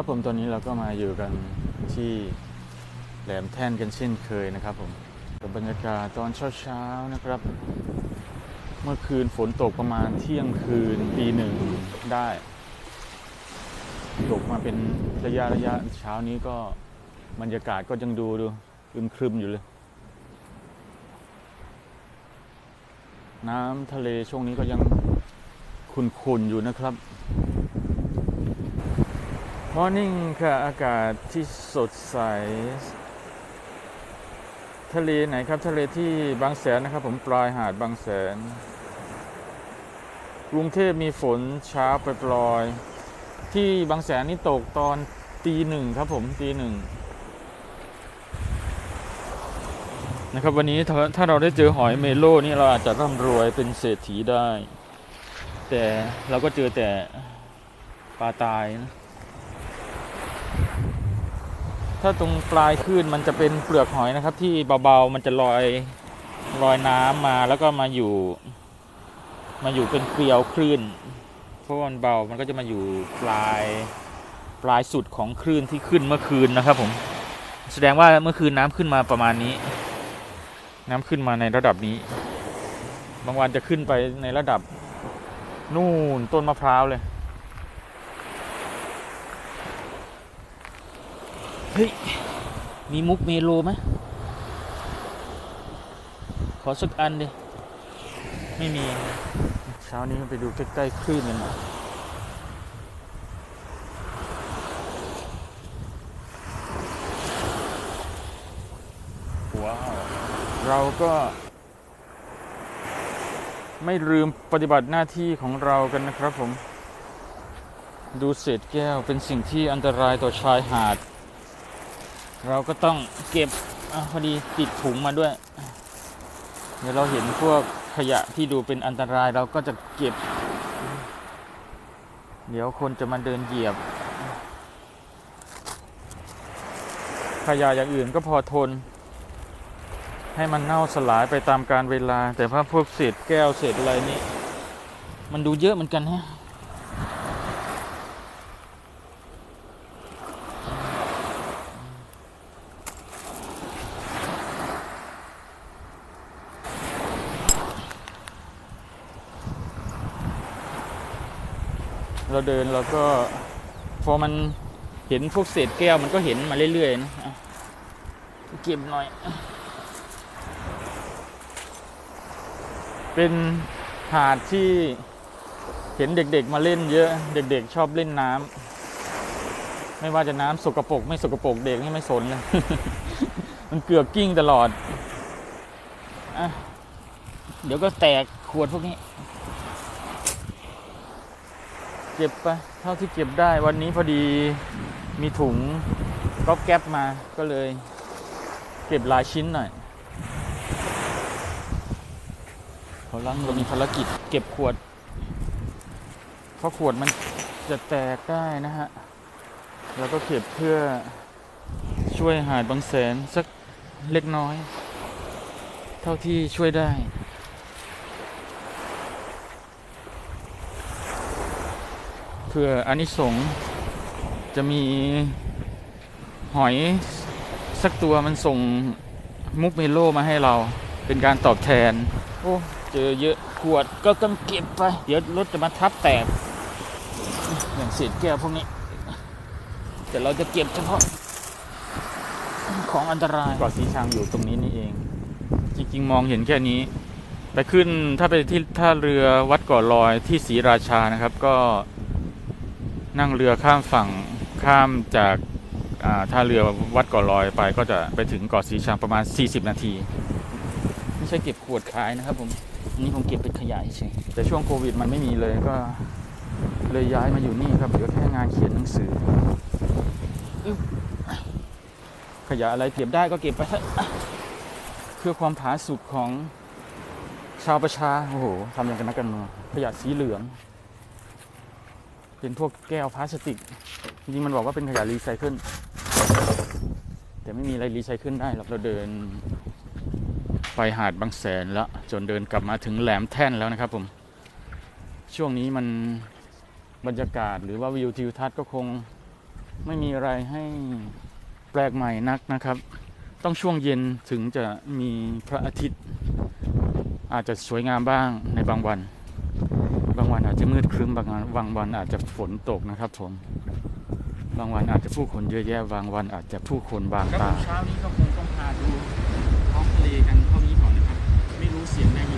ครับผมตอนนี้เราก็มาอยู่กันที่แหลมแท่นกันเช่นเคยนะครับผมกับบรรยากาศตอนเช้าๆนะครับ เมื่อคืนฝนตกประมาณเที่ยงคืนตีหนึ่งได้ ตกมาเป็นระยะระยะเช้านี้ก็บรรยากาศก็ยังดูดูอึมครึมอยู่เลย น้ำทะเลช่วงนี้ก็ยังขุ่นๆอยู่นะครับ มอร์นิ่งค่ะ อากาศที่สดใส ทะเลไหนครับ ทะเลที่บางแสนนะครับ ผมปลายหาดบางแสน กรุงเทพมีฝนเช้าไปปลอย ที่บางแสนนี่ตกตอนตีหนึ่งครับผมตีหนึ่งนะครับ วันนี้ถ้าถ้าเราได้เจอหอยเมโลนี่เราอาจจะร่ำรวยเป็นเศรษฐีได้ แต่เราก็เจอแต่ปลาตายนะ ถ้าตรงปลายคลื่นมันจะเป็นเปลือกหอยนะครับ ที่เบาๆมันจะลอยลอยน้ำมาแล้วก็มาอยู่ มาอยู่เป็นเกลียวคลื่นเพราะวันเบามันก็จะมาอยู่ปลายปลายสุดของคลื่นที่ขึ้นเมื่อคืนนะครับ ผม แสดงว่าเมื่อคืนน้ำขึ้นมาประมาณนี้ น้ำขึ้นมาในระดับนี้ บางวันจะขึ้นไปในระดับนู่นต้นมะพร้าวเลย เฮ้ย มีมุกเมโลไหมขอสักอันดิ ไม่มี เช้านี้ไปดูใกล้ๆคลื่นกันหน่อยว้าว เราก็ ไม่ลืมปฏิบัติหน้าที่ของเรากันนะครับผม ดูเศษแก้วเป็นสิ่งที่อันตรายต่อชายหาด เราก็ต้องเก็บอพอดีติดถุงมาด้วย เดี๋ยวเราเห็นพวกขยะที่ดูเป็นอันตรายเราก็จะเก็บ เดี๋ยวคนจะมาเดินเหยียบ ขยะอย่างอื่นก็พอทน ให้มันเน่าสลายไปตามการเวลา แต่ว่าพวกเศษแก้วเศษอะไรนี่มันดูเยอะเหมือนกันฮะ เราเดินเราก็พอมันเห็นพวกเศษแก้วมันก็เห็นมาเรื่อยๆนะเก็บหน่อย เป็นหาดที่เห็นเด็กๆมาเล่นเยอะ เด็กๆชอบเล่นน้ำไม่ว่าจะน้ำสกปรกไม่สกปรกเด็กนี่ไม่สนเลย มันเกือกกิ้งตลอดอเดี๋ยวก็แตกขวดพวกนี้ เก็บไปเท่าที่เก็บได้วันนี้พอดีมีถุงก๊อบแก๊บมาก็เลย เก็บหลายชิ้นหน่อยเขาลังเรามีภารกิจเก็บขวด เพราะขวดมันจะแตกได้นะฮะ แล้วก็เก็บเพื่อช่วยหาดบางแสนสักเล็กน้อย เท่าที่ช่วยได้ เพื่ออานิสงส์จะมีหอยสักตัวมันส่งมุกเมโลมาให้เราเป็นการตอบแทน โอ้เจอเยอะขวดก็ต้องเก็บไป เดี๋ยวรถจะมาทับแตก อย่างเศษแก้วพวกนี้ แต่เราจะเก็บเฉพาะ ของอันตรายเกาะสีชังอยู่ตรงนี้นี่เอง จริงๆ มองเห็นแค่นี้ ไปขึ้นถ้าไปที่ท่าเรือวัดเกาะลอยที่ศรีราชานะครับ ก็ นั่งเรือข้ามฝั่งข้ามจากาท่าเรือวัดเกาะลอยไปก็จะไปถึงเกาะสีชังประมาณ 40 นาที ไม่ใช่เก็บขวดขายนะครับผมอันนี้ผมเก็บเป็นขยะเฉยแต่ช่วงโควิดมันไม่มีเลยก็เลยย้ายมาอยู่นี่ครับเหลือแค่งานเขียนหนังสืออขยะอะไรเก็บได้ก็เก็บไปเถอะเพื่อความผาสุกของชาวประชา โอ้โหทำอย่างกันนักกันเมืองขยะสีเหลือง เป็นพวกแก้วพลาสติก จริงๆมันบอกว่าเป็นขยะรีไซเคิลแต่ไม่มีอะไรรีไซเคิลได้หรอกเราเดิน ไปหาดบางแสนแล้วจนเดินกลับมาถึงแหลมแท่นแล้วนะครับผมช่วงนี้มันบรรยากาศหรือว่าวิวทิวทัศน์ก็คงไม่มีอะไรให้แปลกใหม่นักนะครับ ต้องช่วงเย็นถึงจะมีพระอาทิตย์ อาจจะสวยงามบ้างในบางวัน บางวันอาจจะมืดครึ้มบางวันบางวันอาจจะฝนตกนะครับผมบางวันอาจจะผู้คนเยอะแยะบางวันอาจจะผู้คนบางตาเช้านี้ก็คงต้องพาดูท้องทะเลกันเท่านี้ก่อนนะครับ ไม่รู้เสียงได้ยิน